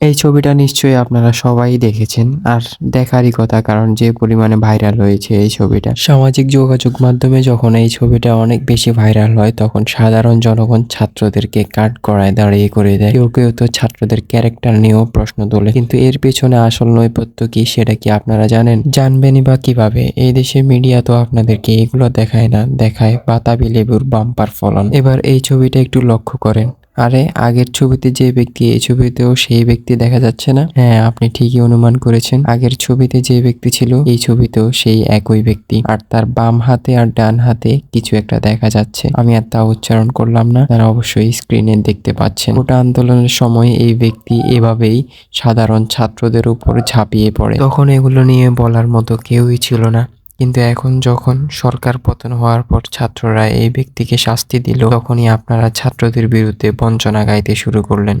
এই ছবিটা নিশ্চয়ই আপনারা সবাই দেখেছেন আর দেখারই কথা, কারণ যে পরিমাণে ভাইরাল হয়েছে এই ছবিটা। সামাজিক যোগাযোগ মাধ্যমে যখন এই ছবিটা অনেক বেশি ভাইরাল হয়, তখন সাধারণ জনগণ ছাত্রদেরকে কাট করায় দাঁড়িয়ে করে দেয়। কেউ কেউ তো ছাত্রদের ক্যারেক্টার নিয়েও প্রশ্ন তোলে। কিন্তু এর পেছনে আসল নৈপথ্য কি, সেটা কি আপনারা জানেন? জানবেনই বা কীভাবে? এই দেশের মিডিয়া তো আপনাদেরকে এগুলো দেখায় না, দেখায় বাতাবি লেবুর বাম্পার ফলন। এবার এই ছবিটা একটু লক্ষ্য করেন। আরে, আগের ছবিতে যে ব্যক্তি, এই ছবিতেও সেই ব্যক্তি দেখা যাচ্ছে না। হ্যাঁ আপনি ঠিকই অনুমান করেছেন। আগের ছবিতে যে ব্যক্তি ছিল, এই ছবিতেও সেই একই ব্যক্তি। আর তার বাম হাতে আর ডান হাতে কিছু একটা দেখা যাচ্ছে। আমি আর তা উচ্চারণ করলাম না। তারা অবশ্যই স্ক্রিনে দেখতে পাচ্ছেন। গোটা আন্দোলনের সময় এই ব্যক্তি এভাবেই সাধারণ ছাত্রদের উপর ঝাঁপিয়ে পড়ে। তখন এগুলো নিয়ে বলার মতো কেউই ছিল না। কিন্তু এখন যখন সরকার পতন হওয়ার পর ছাত্ররা এই ব্যক্তিকে শাস্তি দিল, তখনই আপনারা ছাত্রদের বিরুদ্ধে বঞ্চনা গাইতে শুরু করলেন।